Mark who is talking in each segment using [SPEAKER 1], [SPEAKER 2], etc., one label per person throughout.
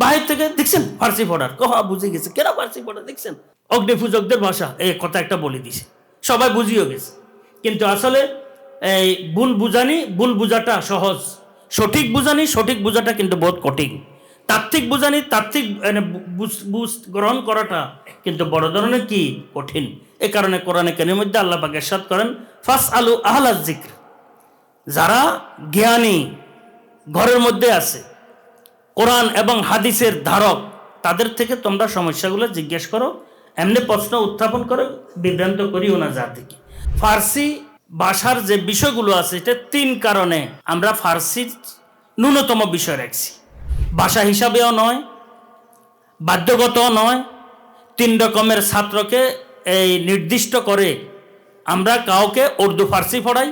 [SPEAKER 1] বাহির থেকে দেখছেন ফার্সি পড়ার কহা বুঝে গেছে। কেন ফার্সি পড়া দেখছেন? অগ্নি পূজকদের ভাষা এই কথা একটা বলে দিছে। সবাই বুঝিও গেছে। কিন্তু আসলে এই ভুল বুঝানি ভুল বুঝাটা সহজ। সঠিক বুঝানি, সঠিক বুঝাটা কিন্তু বহুত কঠিন। তাত্ত্বিক বুঝানি, তাত্ত্বিক মানে গ্রহণ করাটা কিন্তু বড় ধরনের কি? কঠিন। এ কারণে কোরআনে কেনের মধ্যে আল্লাহ পাক এরশাদ করেন ফাস আলু আহলা জিক্র যারা জ্ঞানী ঘরের মধ্যে আছে কোরআন এবং হাদিসের ধারক, তাদের থেকে তোমরা সমস্যাগুলো জিজ্ঞেস করো, এমনি প্রশ্ন উত্থাপন করে বিভ্রান্ত করিও না জাতিকে। ফার্সি ভাষার যে বিষয়গুলো আছে, এটা তিন কারণে আমরা ফার্সির ন্যূনতম বিষয় রাখছি। ভাষা হিসাবেও নয়, বাধ্যগতও নয়, তিন রকমের ছাত্রকে এই নির্দিষ্ট করে আমরা কাউকে উর্দু ফার্সি পড়াই,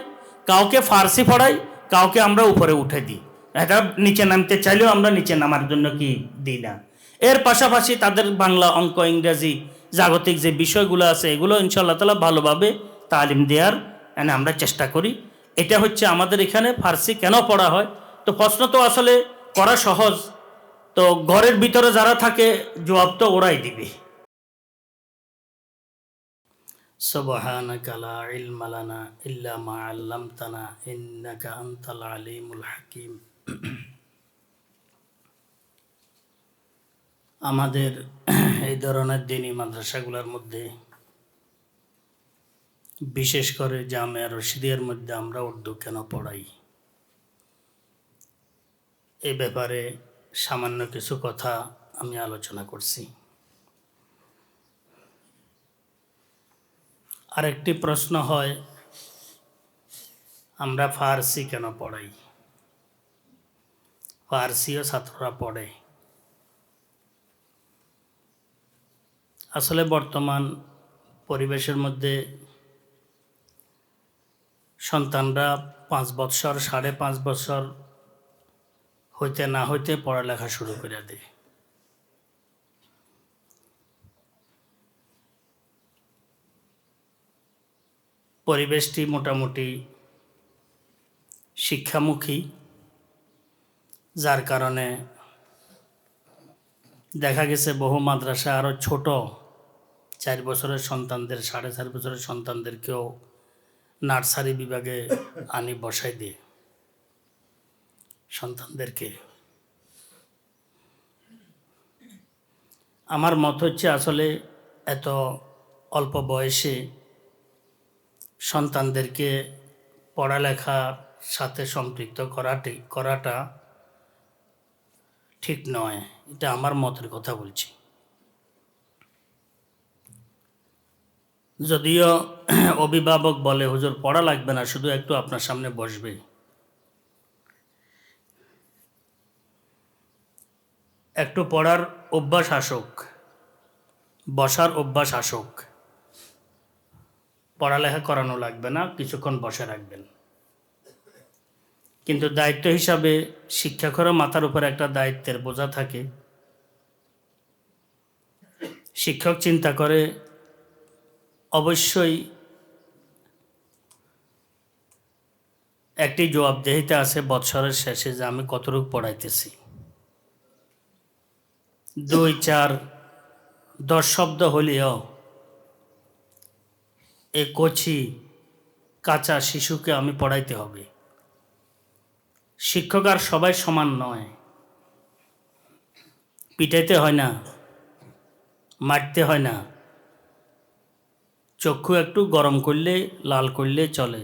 [SPEAKER 1] কাউকে ফার্সি পড়াই, কাউকে আমরা উপরে উঠে দিই। এটা নিচে নামতে চাইলেও আমরা নিচে নামার জন্য কি দিই না এর পাশাপাশি তাদের বাংলা অঙ্ক ইংরেজি জাগতিক যে বিষয়গুলো আছে এগুলো ইনশাল্লাহ তালা ভালোভাবে তালিম দেওয়ার মানে আমরা চেষ্টা করি এটা হচ্ছে আমাদের এখানে ফার্সি কেন পড়া হয় তো প্রশ্ন তো আসলে করা সহজ তো ঘরের ভিতরে যারা থাকে জবাব তো ওরাই দিবে سبحانك لا علم لنا إلا ما علمتنا إنك أنت العليم الحكيم আমাদের এই ধরনের দিনী মাদ্রাসাগুলোর মধ্যে, বিশেষ করে জামিয়া রশিদিয়ার মধ্যে আমরা উর্দু কেন পড়াই? এ ব্যাপারে সামান্য কিছু কথা আমি আলোচনা করছি। আরেকটি প্রশ্ন হয়, আমরা ফার্সি কেন পড়াই? ফার্সিও ছাত্ররা পড়ে। আসলে বর্তমান পরিবেশের মধ্যে সন্তানরা পাঁচ বৎসর, সাড়ে পাঁচ বছর হইতে না হইতে পড়ালেখা শুরু করে দেয়। পরিবেশটি মোটামুটি শিক্ষামুখী। যার কারণে দেখা গেছে বহু মাদ্রাসা আরও ছোট, চার বছরের সন্তানদের, সাড়ে চার বছরের সন্তানদেরকেও নার্সারি বিভাগে আনি বসাই দিয়ে সন্তানদেরকে। আমার মত হচ্ছে আসলে এত অল্প বয়সে সন্তানদেরকে পড়ালেখার সাথে সম্পৃক্ত করাটি করাটা ঠিক নয়, এটা আমার মতের কথা বলছি। যদিও অভিভাবক বলে, হুজুর, পড়া লাগবে না, শুধু একটু আপনার সামনে বসবে। একটু পড়ার অভ্যাস আসুক, বসার অভ্যাস আসুক। পড়ালেখা করানো লাগবে না, কিছুক্ষণ বসে রাখবেন। কিন্তু দায়িত্ব হিসাবে শিক্ষকেরও মাথার উপর একটা দায়িত্বের বোঝা থাকে। শিক্ষক চিন্তা করে, অবশ্যই একটি জবাবদেহিতা আছে বৎসরের শেষে যে আমি কতটুকু পড়াইতেছি। দুই চার দশ শব্দ হলেও এ কচি কাঁচা শিশুকে আমি পড়াইতে হবে। শিক্ষক আর সবাই সমান নয়। পিটাইতে হয় না, মারতে হয় না। চক্ষু একটু গরম করলে, লাল করলে চলে,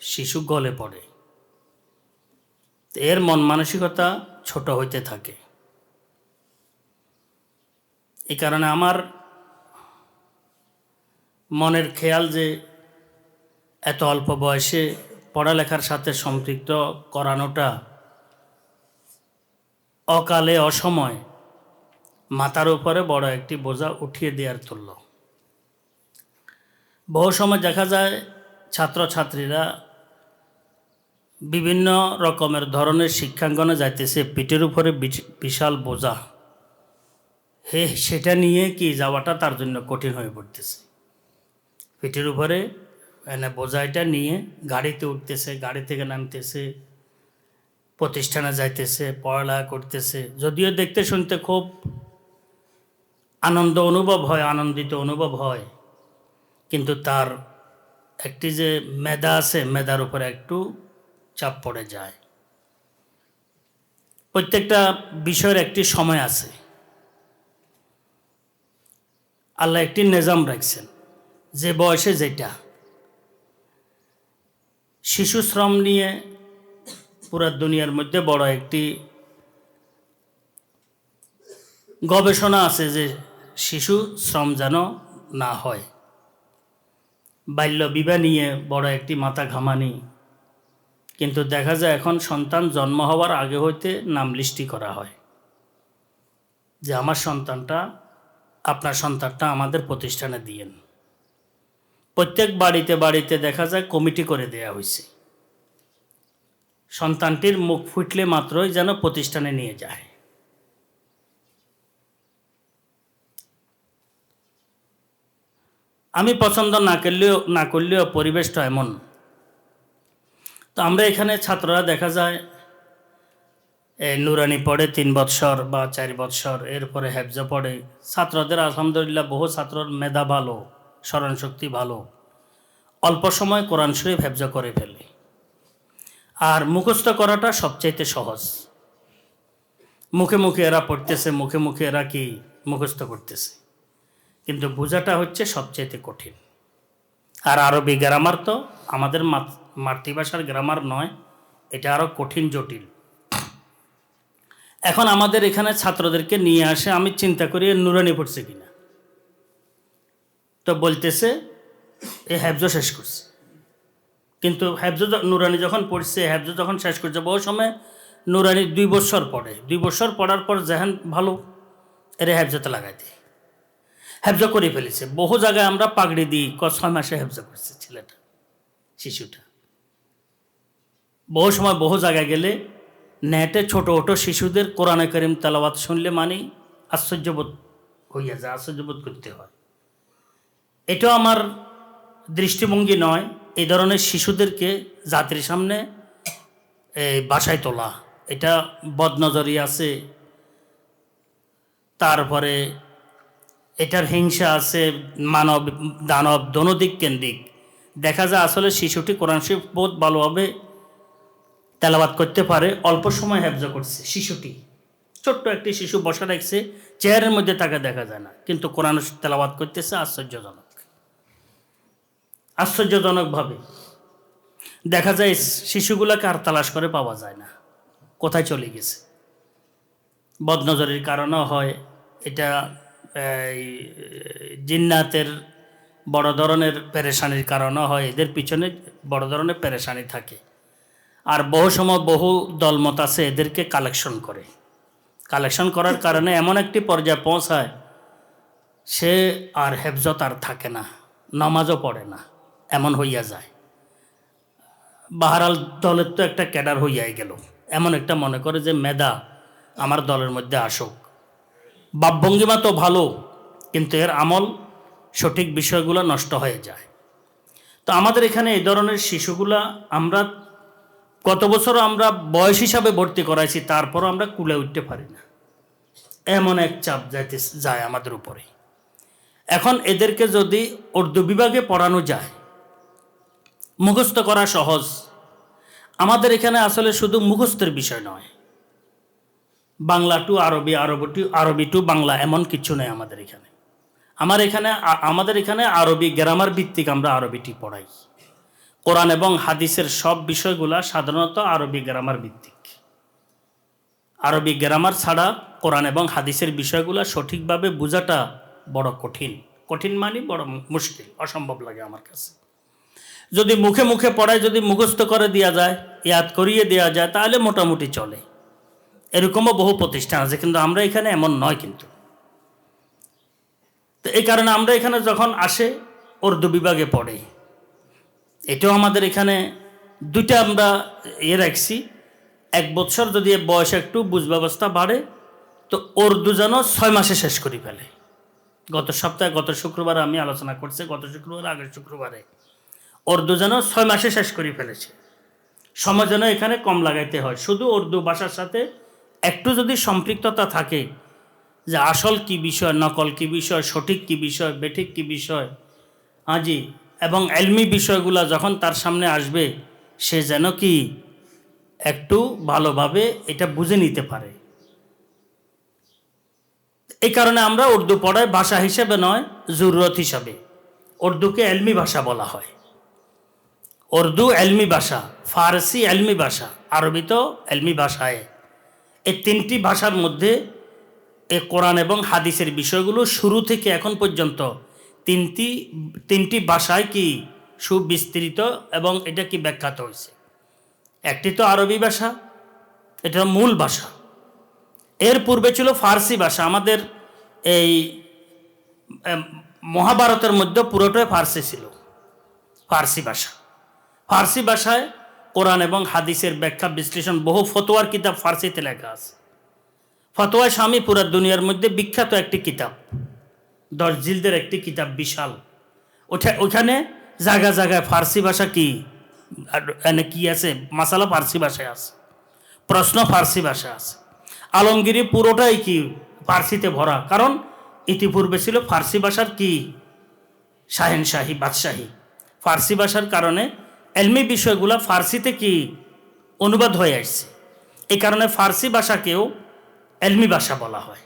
[SPEAKER 1] শিশু গলে পড়ে। এর মন মানসিকতা ছোট হইতে থাকে। এই কারণে আমার মনের খেয়াল যে এত অল্প বয়সে পড়ালেখার সাথে সম্পৃক্ত করানোটা অকালে অসময় মাথার উপরে বড় একটি বোঝা উঠিয়ে দেওয়ার তুল্য। বহু সময় দেখা যায় ছাত্রছাত্রীরা বিভিন্ন রকমের ধরনের শিক্ষাঙ্গনে যাইতেছে, পিঠের উপরে বিশাল বোঝা। হে, সেটা নিয়ে কি যাওয়াটা তার জন্য কঠিন হয়ে পড়তেছে? পিঠের উপরে মানে বোঝাইটা নিয়ে গাড়িতে উঠতেছে, গাড়ি থেকে নামতেছে, প্রতিষ্ঠানে যাইতেছে, পড়ালেখা করতেছে। যদিও দেখতে শুনতে খুব আনন্দ অনুভব হয়, আনন্দিত অনুভব হয়, কিন্তু তার একটি যে মেধা আছে, মেধার উপরে একটু চাপ পড়ে যায়। প্রত্যেকটা বিষয়ের একটি সময় আছে। আল্লাহ একটি নিজাম রাখছেন, যে বয়সে যেটা শিশু শ্রম নিয়ে পুরা দুনিয়ার মধ্যে বড় একটি গবেষণা আছে যে শিশু শ্রম যেন না হয়। বাল্য বিবাহ নিয়ে বড় একটি মাথা ঘামানি। কিন্তু দেখা যায় এখন সন্তান জন্ম হওয়ার আগে হইতে নাম লিস্টি করা হয় যে আমার সন্তানটা, আপনার সন্তানটা আমাদের প্রতিষ্ঠানে দিয়েন। প্রত্যেক বাড়িতে বাড়িতে দেখা যায় কমিটি করে দেয়া হয়েছে সন্তানটির মুখ ফুটলে মাত্রই যেন প্রতিষ্ঠানে নিয়ে যায়। আমি পছন্দ না করলেও না করলেও পরিবেশটা এমন। তো আমরা এখানে ছাত্ররা দেখা যায় এই নুরানি পড়ে তিন বৎসর বা চার বৎসর, এরপরে হেফজ পড়ে। ছাত্রদের আলহামদুলিল্লাহ বহু ছাত্রর মেধা ভালো। স্মরণশক্তি ভালো। অল্প সময় কোরআন শরীফ হেফজ করে ফেলে। আর মুখস্থ করাটা সবচাইতে সহজ। মুখে মুখে এরা পড়তেছে, মুখে মুখে এরা কি মুখস্থ করতেছে। কিন্তু বোঝাটা হচ্ছে সবচাইতে কঠিন। আর আরবি গ্রামার তো আমাদের মাত- মাতৃভাষার গ্রামার নয়, এটা আরও কঠিন, জটিল। এখন আমাদের এখানে ছাত্রদেরকে নিয়ে আসে, আমি চিন্তা করি নুরানি পড়ছে কিনা। তো বলতেছে, এ হ্যাবজ শেষ করছে। কিন্তু হ্যাবজ নুরানি যখন পড়ছে হ্যাবজ যখন শেষ করছে, বহু সময় নুরানি দুই বছর পড়ে। দুই বছর পড়ার পর যেহেন ভালো, এরে হ্যাবজতে লাগাই দেয় হ্যাবজ করে ফেলেছে। বহু জায়গায় আমরা পাগড়ি দিই ক ছয় মাসে হ্যাবজ করছে ছেলেটা, শিশুটা। বহু সময় বহু জায়গায় গেলে নেটে ছোট ছোট শিশুদের কোরআনে করিম তেলাওয়াত শুনলে মানেই আশ্চর্যবোধ হইয়া যায়, আশ্চর্যবোধ করতে হয়। এটাও আমার দৃষ্টিভঙ্গি নয়, এই ধরনের শিশুদেরকে জাতির সামনে বাসায় তোলা। এটা বদনজরি আছে। তারপরে এটার হিংসা আছে মানব, দানব দনদিক কেন্দ্রিক। দেখা যায় আসলে শিশুটি কোরআন শরীফ বহুত ভালোভাবে তেলাবাদ করতে পারে, অল্প সময় হেফজ করছে শিশুটি। ছোট্ট একটি শিশু বসা রাখছে, চেয়ারের মধ্যে তাকে দেখা যায় না, কিন্তু কোরআন তেলাবাদ করতেছে, আশ্চর্যজনক। আশ্চর্যজনকভাবে। দেখা যায় শিশুগুলোকে আর তালাশ করে পাওয়া যায় না। কোথায় চলে গেছে? বদনজরের কারণেও হয়। এটা জিন্নাতের বড় ধরনের পেরেশানির কারণও হয়। এদের পিছনে বড় ধরনের পেরেশানি থাকে। আর বহু সময় বহু দলমত আছে এদেরকে কালেকশন করে। কালেকশন করার কারণে এমন একটি পর্যায়ে পৌঁছায়, সে আর হেফজত আর থাকে না, নামাজও পড়ে না। এমন হইয়া যায়। বাহারাল দলের তো একটা ক্যাডার হইয়াই গেল। এমন একটা মনে করে যে, মেধা আমার দলের মধ্যে আসুক। বাপভঙ্গিমা তো ভালো, কিন্তু এর আমল সঠিক বিষয়গুলো নষ্ট হয়ে যায়। তো আমাদের এখানে এই ধরনের শিশুগুলা আমরা গত বছর আমরা বয়স হিসাবে ভর্তি করাইছি, তারপরও আমরা কুলে উঠতে পারি না। এমন এক চাপ যাইতে যায় আমাদের উপরে এখন এদেরকে যদি উর্দু বিভাগে পড়ানো যায় মুখস্থ করা সহজ। আমাদের এখানে আসলে শুধু মুখস্থের বিষয় নয়। বাংলা টু আরবি আরবি টু আরবি টু বাংলা এমন কিছু নেই আমাদের এখানে। আমার এখানে আমাদের এখানে আরবি গ্রামার ভিত্তিক আমরা আরবিটি পড়াই। কোরআন এবং হাদিসের সব বিষয়গুলা সাধারণত আরবি গ্রামার ভিত্তিক। আরবি গ্রামার ছাড়া কোরআন এবং হাদিসের বিষয়গুলা সঠিকভাবে বোঝাটা বড় কঠিন। কঠিন মানে বড় মুশকিল, অসম্ভব লাগে আমার কাছে। যদি মুখে মুখে পড়ায়, যদি মুখস্থ করে দেওয়া যায়, ইয়াদ করিয়ে দেওয়া যায়, তাহলে মোটামুটি চলে। এরকমও বহু প্রতিষ্ঠান আছে, কিন্তু আমরা এখানে এমন নয় কিন্তু। তো এই কারণে আমরা এখানে যখন আসে, উর্দু বিভাগে পড়ে। এটাও আমাদের এখানে দুইটা আমরা ইয়ে রাখছি। এক বছর যদি বয়স একটু বুঝ ব্যবস্থা বাড়ে, তো উর্দু যেন ছয় মাসে শেষ করে ফেলে। গত সপ্তাহে, গত শুক্রবারে আমি আলোচনা করছি, গত শুক্রবার, আগের শুক্রবারে। উর্দু যেন ছয় মাসে শেষ করে ফেলেছে। সময় যেন এখানে কম লাগাইতে হয়। শুধু উর্দু ভাষার সাথে একটু যদি সম্পৃক্ততা থাকে যে আসল কি বিষয়, নকল কি বিষয়, সঠিক কি বিষয়, বেঠিক কি বিষয় হাজি এবং এলমি বিষয়গুলো যখন তার সামনে আসবে, সে যেন কি একটু ভালোভাবে এটা বুঝে নিতে পারে। এই কারণে আমরা উর্দু পড়াই ভাষা হিসেবে নয়, জরুরত হিসাবে। উর্দুকে এলমি ভাষা বলা হয়। উর্দু এলমি ভাষা, ফারসি এলমি ভাষা, আরবি তো এলমি ভাষায়। এই তিনটি ভাষার মধ্যে এ কোরআন এবং হাদিসের বিষয়গুলো শুরু থেকে এখন পর্যন্ত তিনটি তিনটি ভাষায় কি সুবিস্তৃত এবং এটা কি ব্যাখ্যাত হয়েছে? একটি তো আরবি ভাষা, এটা মূল ভাষা। এর পূর্বে ছিল ফার্সি ভাষা, আমাদের এই মহাভারতের মধ্যে পুরোটাই ফার্সি ছিল, ফার্সি ভাষা। ফার্সি ভাষায় কোরআন এবং হাদিসের ব্যাখ্যা বিশ্লেষণ, বহু ফতোয়ার কিতাব ফার্সিতে লেখা আছে। ফতোয়া স্বামী পুরা দুনিয়ার মধ্যে বিখ্যাত একটি কিতাব। দশ জিলদের একটি কিতাব বিশাল। ওঠা ওখানে জায়গা জায়গায় ফার্সি ভাষা কি? এনে কি আছে? মাসালা ফার্সি ভাষায় আছে। প্রশ্ন ফার্সি ভাষা আছে। আলমগিরি পুরোটাই কি ফার্সিতে ভরা? কারণ ইতিপূর্বে ছিল ফার্সি ভাষার কি? শাহেনশাহী, বাদশাহী। ফার্সি ভাষার কারণে এলমি বিষয়গুলো ফার্সিতে কি অনুবাদ হয়ে আসছে? এই কারণে ফার্সি ভাষাকেও এলমি ভাষা বলা হয়।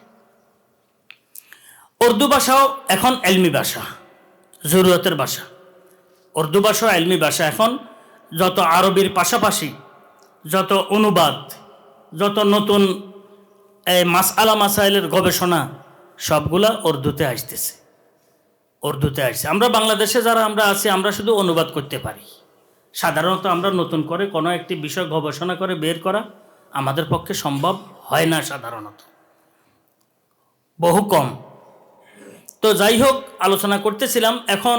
[SPEAKER 1] উর্দু ভাষাও এখন এলমি ভাষা, জরুরতের ভাষা। উর্দু ভাষা এলমি ভাষা। এখন যত আরবির পাশাপাশি যত অনুবাদ, যত নতুন এই মাসআলা মাসাইলের গবেষণা, সবগুলা উর্দুতে আসতেছে। উর্দুতে আসছে। আমরা বাংলাদেশে যারা আমরা আছি, আমরা শুধু অনুবাদ করতে পারি। সাধারণত আমরা নতুন করে কোনো একটি বিষয় গবেষণা করে বের করা আমাদের পক্ষে সম্ভব হয় না সাধারণত। বহু কম। তো যাই হোক, আলোচনা করতেছিলাম, এখন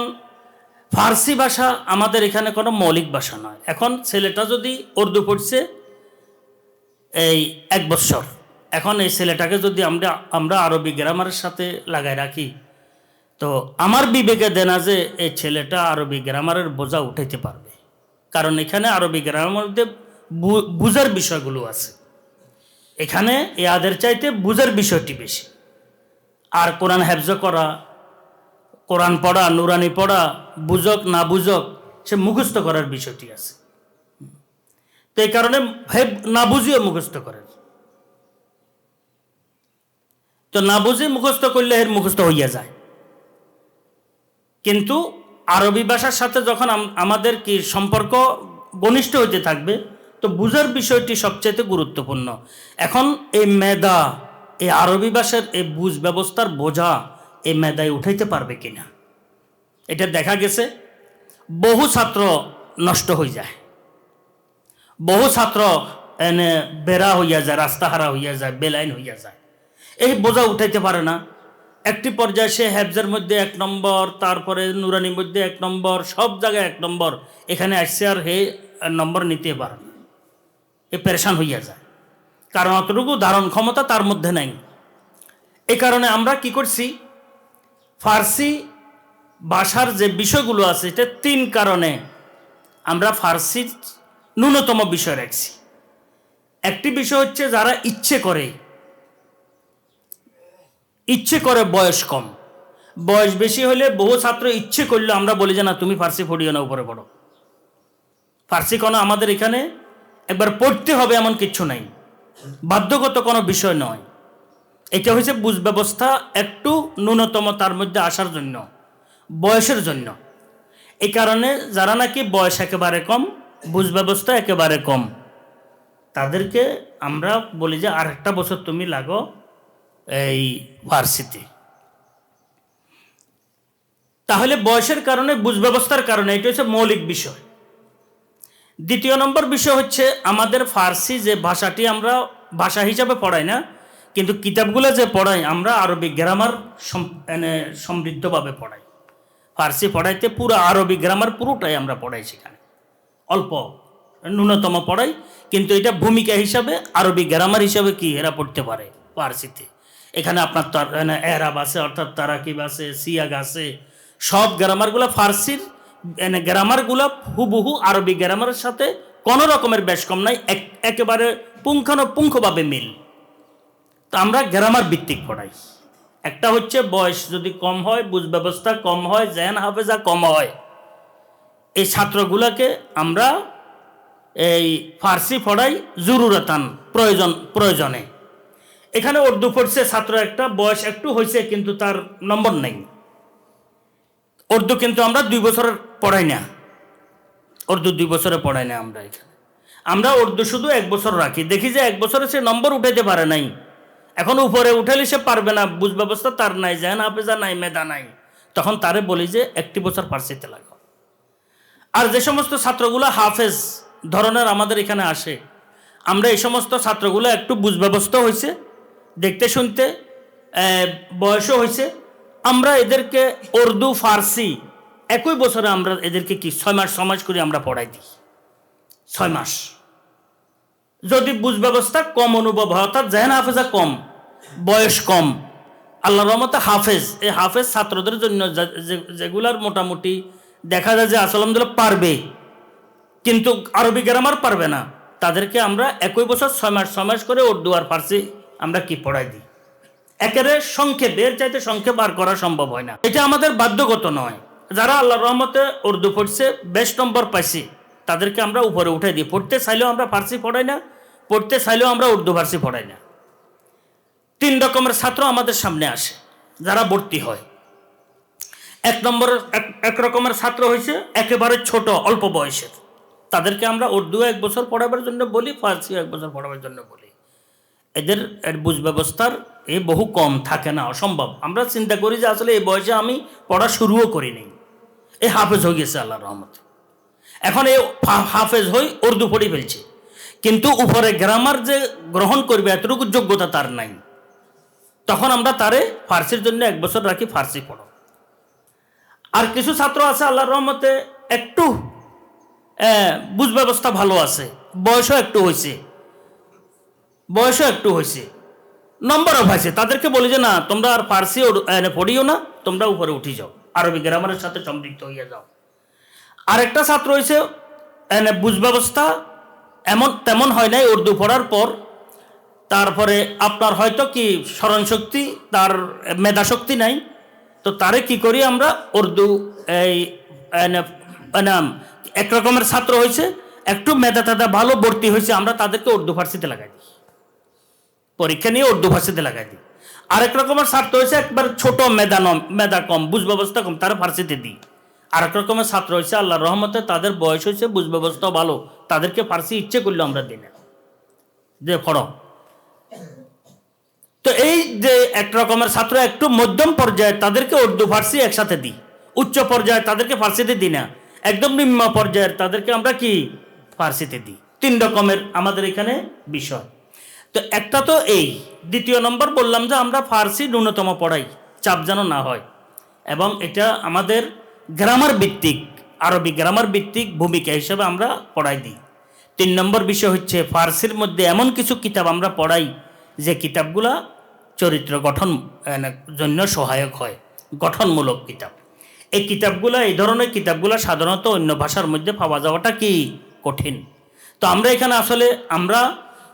[SPEAKER 1] ফার্সি ভাষা আমাদের এখানে কোনো মৌলিক ভাষা নয়। এখন ছেলেটা যদি উর্দু পড়ছে, এই এক বৎসর, এখন এই ছেলেটাকে যদি আমরা আমরা আরবি গ্রামারের সাথে লাগাই রাখি, তো আমার বিবেকে দেনা যে এই ছেলেটা আরবি গ্রামারের বোঝা উঠাইতে পারবে। কারণ এখানে আরবি গ্রামারের মধ্যে বুঝার বিষয়গুলো আছে। এখানে ইয়াদের চাইতে বুঝার বিষয়টি বেশি। আর কোরআন হেফজ করা, কোরআন পড়া, নুরানি পড়া, বুঝক, না বুঝক, সে মুখস্থ করার বিষয়টি আছে। তো এই কারণে হেব না বুঝিয়ে মুখস্থ করেন তো না বুঝে মুখস্থ করলে এর মুখস্থ হইয়া যায়। কিন্তু আরবি ভাষার সাথে যখন আমাদের কি সম্পর্ক ঘনিষ্ঠ হইতে থাকবে, তো বুঝার বিষয়টি সবচেয়ে গুরুত্বপূর্ণ। এখন এই মেধা, এই আরবি ভাষার এই বুঝ ব্যবস্থার বোঝা এই মেধায় উঠাইতে পারবে কিনা? এটা দেখা গেছে, বহু ছাত্র নষ্ট হয়ে যায়। বহু ছাত্র এনে বেড়া হইয়া যায়, রাস্তাহারা হইয়া যায়, বেলাইন হইয়া যায়। এই বোঝা উঠাইতে পারে না। একটি পর্যায়ে সে হ্যাবজের মধ্যে এক নম্বর, তারপরে নুরানির মধ্যে এক নম্বর, সব জায়গায় এক নম্বর। এখানে আসছে আর হে নম্বর নিতে পারে না এ পেরেশান হইয়া যায়। কারণ অতটুকু ধারণ ক্ষমতা তার মধ্যে নাই। এই কারণে আমরা কি করছি? ফার্সি ভাষার যে বিষয়গুলো আছে, এটা তিন কারণে আমরা ফার্সির ন্যূনতম বিষয় রাখছি। একটি বিষয় হচ্ছে যারা ইচ্ছে করে ইচ্ছে করে বয়স কম। বয়স বেশি হলে বহু ছাত্র ইচ্ছে করলে আমরা বলি যে, না, তুমি ফার্সি পড়িও না, উপরে পড়ো। ফার্সি কোনো আমাদের এখানে একবার পড়তে হবে এমন কিছু নাই। বাধ্যগত কোনো বিষয় নয়। এটা হয়েছে বুঝ ব্যবস্থা একটু ন্যূনতম তার মধ্যে আসার জন্য, বয়সের জন্য। এই কারণে যারা নাকি বয়স একেবারে কম বুঝ ব্যবস্থা একেবারে কম, তাদেরকে আমরা বলি যে আর একটা বছর তুমি লাগো এই ফার্সিতে তাহলে বয়সের কারণে বুঝ ব্যবস্থার কারণে, এটা হচ্ছে মৌলিক বিষয়। দ্বিতীয় নম্বর বিষয় হচ্ছে, আমাদের ফার্সি যে ভাষাটি আমরা ভাষা হিসাবে পড়াই না, কিন্তু কিতাবগুলো যে পড়াই, আমরা আরবি গ্রামার মানে সমৃদ্ধভাবে পড়াই। ফার্সি পড়াইতে পুরো আরবি গ্রামার পুরোটাই আমরা পড়াই সেখানে। অল্প, ন্যূনতম পড়াই, কিন্তু এটা ভূমিকা হিসাবে, আরবি গ্রামার হিসাবে কি এরা পড়তে পারে ফার্সিতে? এখানে আপনার এরাব আছে, অর্থাৎ তারাকিব আছে, সিয়াগ আছে, সব গ্রামারগুলো ফার্সির গ্রামারগুলো হুবহু আরবি গ্রামারের সাথে কোনো রকমের বেশ কম নাই, এক- একেবারে পুঙ্খানুপুঙ্খভাবে মিল। তো আমরা গ্রামার ভিত্তিক পড়াই। একটা হচ্ছে বয়স যদি কম হয় বুঝ ব্যবস্থা কম হয় জেন হাফেজা কম হয়। এই ছাত্রগুলোকে আমরা এই ফার্সি পড়াই জরুরতান প্রয়োজন, প্রয়োজনে। এখানে উর্দু পড়ছে ছাত্র একটা, বয়স একটু হয়েছে কিন্তু তার নম্বর নেই। উর্দু কিন্তু আমরা দুই বছর পড়াই না। উর্দু দুই বছরে পড়াই না আমরা এখানে। আমরা উর্দু শুধু এক বছর রাখি। দেখি যে এক বছরে সে নম্বর উঠাইতে পারে নাই। এখন উপরে উঠালে সে পারবে না। বুঝ ব্যবস্থা তার নাই। জেন হাফেজা নাই, মেধা নাই। তখন তারে বলি যে একটি বছর ফার্সিতে লাগাও আর যে সমস্ত ছাত্রগুলো হাফেজ ধরনের আমাদের এখানে আসে, আমরা এই সমস্ত ছাত্রগুলো একটু বুঝ ব্যবস্থা হয়েছে দেখতে শুনতে বয়সও হয়েছে আমরা এদেরকে উর্দু, ফার্সি, একই বছরে আমরা এদেরকে কি ছয় মাস মাস করে আমরা পড়াই দিই। ছয় মাস। যদি বুঝ ব্যবস্থা কম অনুভব হয়, অর্থাৎ জেহেন হাফেজা কম, বয়স কম আল্লাহ রহমতে হাফেজ, এই হাফেজ ছাত্রদের জন্য যেগুলার মোটামুটি দেখা যায় যে আসলে আলহামদুলিল্লাহ পারবে, কিন্তু আরবি গ্রামার পারবে না। তাদেরকে আমরা একই বছর ছয় মাস ছয় মাস করে উর্দু আর ফার্সি আমরা কি পড়াই দিই? একেবারে সংক্ষেপ, এর চাইতে সংক্ষেপ আর করা সম্ভব হয় না। এটা আমাদের বাধ্যগত নয়। যারা আল্লাহ রহমতে উর্দু পড়ছে, বেশ নম্বর পাইছি। তাদেরকে আমরা উপরে উঠে দিই। পড়তে চাইলেও আমরা ফার্সি পড়াই না, পড়তে চাইলেও আমরা উর্দু ফার্সি পড়াই না। তিন রকমের ছাত্র আমাদের সামনে আসে, যারা ভর্তি হয়। এক নম্বর, এক রকমের ছাত্র হয়েছে একেবারে ছোট, অল্প বয়সের। তাদেরকে আমরা উর্দু এক বছর পড়াবার জন্য বলি, ফার্সি এক বছর পড়াবার জন্য বলি। এদের বুঝ ব্যবস্থার এ বহু কম থাকে না, অসম্ভব। আমরা চিন্তা করি যে আসলে এই বয়সে আমি পড়া শুরুও করিনি এই হাফেজ হয়ে গেছে আল্লাহ রহমত। এখন হা- হাফেজ হই উর্দু পড়ে ফেলছে। কিন্তু উপরে গ্রামার যে গ্রহণ করবে, এতটুকু যোগ্যতা তার নাই। তখন আমরা তারে ফার্সির জন্য এক বছর রাখি ফার্সি পড়ো। আর কিছু ছাত্র আছে আল্লাহ রহমতে একটু বুঝ ব্যবস্থা ভালো আছে, বয়সও একটু হয়েছে বয়সও একটু হয়েছে। নম্বরও পাইছে তাদেরকে বলি যে, না, তোমরা আর ফার্সি পড়িও না, তোমরা উপরে উঠে যাও। আরবি গ্রামারের সাথে সম্পৃক্ত হইয়া যাও। আরেকটা ছাত্র হয়েছে বুঝ ব্যবস্থা এমন, তেমন হয় নাই উর্দু পড়ার পর। তারপরে আপনার হয়তো কি স্মরণশক্তি, তার মেধা শক্তি নাই। তো তারে কি করি আমরা, উর্দু, এই, এনে এক রকমের ছাত্র হয়েছে একটু মেধা তেধা ভালো ভর্তি হয়েছে আমরা তাদেরকে উর্দু ফার্সিতে লাগাই দিই। পরীক্ষা নিয়ে উর্দু ফার্সিতে লাগাই দিই। আরেক রকমের ছাত্র হয়েছে, একবার ছোট মেধা মেধা কম, বুঝ ব্যবস্থা কম, তারা ফার্সিতে দিই। আরেক রকমের ছাত্র হয়েছে আল্লাহ রহমতে তাদের বয়স হয়েছে, বুঝ ব্যবস্থা ভালো, তাদেরকে ফার্সি ইচ্ছে করলে আমরা দিই না। যে পড়ো। তো এই যে এক রকমের ছাত্র একটু মধ্যম পর্যায়ে তাদেরকে উর্দু, ফার্সি একসাথে দিই। উচ্চ পর্যায়ে তাদেরকে ফার্সিতে দিই না। একদম নিম্ন পর্যায়ের তাদেরকে আমরা কি? ফার্সিতে দিই। তিন রকমের আমাদের এখানে বিষয়। তো একটা তো এই, দ্বিতীয় নম্বর বললাম যে আমরা ফার্সি ন্যূনতম পড়াই, চাপ যেন না হয়। এবং এটা আমাদের গ্রামার ভিত্তিক, আরবি গ্রামার ভিত্তিক ভূমিকা হিসেবে আমরা পড়াই দিই। তিন নম্বর বিষয় হচ্ছে ফার্সির মধ্যে এমন কিছু কিতাব আমরা পড়াই যে কিতাবগুলা চরিত্র গঠন জন্য সহায়ক হয়, গঠনমূলক কিতাব। এই কিতাবগুলা, এই ধরনের কিতাবগুলা সাধারণত অন্য ভাষার মধ্যে পাওয়া যাওয়াটা কি কঠিন? তো আমরা এখানে আসলে আমরা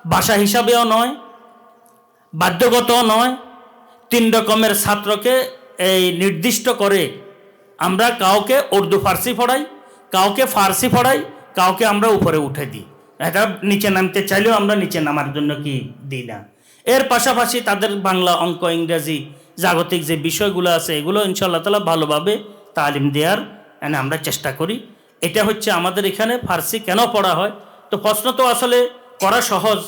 [SPEAKER 1] ভাষা হিসাবেও নয় বাধ্যগত নয়। তিন রকমের ছাত্রকে এই নির্দিষ্ট করে আমরা কাউকে উর্দু, ফার্সি পড়াই, কাউকে ফার্সি পড়াই, কাউকে আমরা উপরে উঠে দিই। এটা নিচে নামতে চাইলেও আমরা নিচে নামার জন্য কি দিই না। এর পাশাপাশি তাদের বাংলা অঙ্ক, ইংরেজি জাগতিক যে বিষয়গুলো আছে, এগুলো ইনশাল্লাহ তালা ভালোভাবে তালিম দেওয়ার আমরা চেষ্টা করি। এটা হচ্ছে আমাদের এখানে ফার্সি কেন পড়া হয়? তো প্রশ্ন তো আসলে করা সহজ।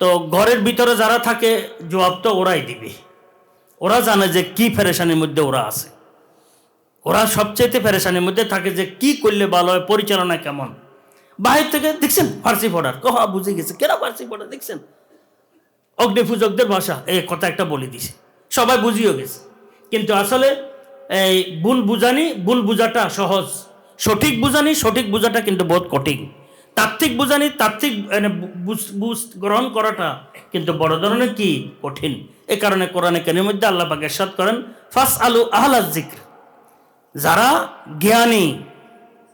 [SPEAKER 1] তো ঘরের ভিতরে যারা থাকে, জবাব তো ওরাই দিবে। ওরা জানে যে কি ফেরেশানির মধ্যে ওরা আছে। ওরা সবচেয়ে ফেরেশানির মধ্যে থাকে যে কি করলে ভালো হয়, পরিচালনা কেমন। বাহির থেকে, দেখছেন, ফার্সি পড়ার কহ, বুঝে গেছে। কেন ফার্সি পড়া দেখছেন? অগ্নিপূজকদের ভাষা, এই কথা একটা বলে দিছে। সবাই বুঝিও গেছে। কিন্তু আসলে এই ভুল বুঝানি, ভুল বুঝাটা সহজ। সঠিক বুঝানি, সঠিক বুঝাটা কিন্তু বহুত কঠিন। তাত্ত্বিক বুঝানি, তাত্ত্বিক মানে গ্রহণ করাটা কিন্তু বড় ধরনের কি? কঠিন। এ কারণে কোরআনে কেনের মধ্যে আল্লাহ পাক এরশাদ করেন ফাস আলু আহলা জিক্র যারা জ্ঞানী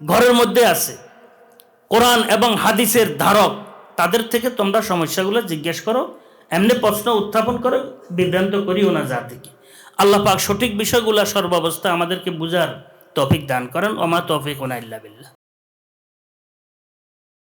[SPEAKER 1] ঘরের মধ্যে আছে, কোরআন এবং হাদিসের ধারক, তাদের থেকে তোমরা সমস্যাগুলো জিজ্ঞেস করো, এমনি প্রশ্ন উত্থাপন করে, বিভ্রান্ত করিও না জাতিকে আল্লাহ পাক সঠিক বিষয়গুলো সর্বাবস্থা আমাদেরকে বুঝার তফিক দান করেন, ওমা তৌফিক ওনা ইল্লা বিল্লাহ।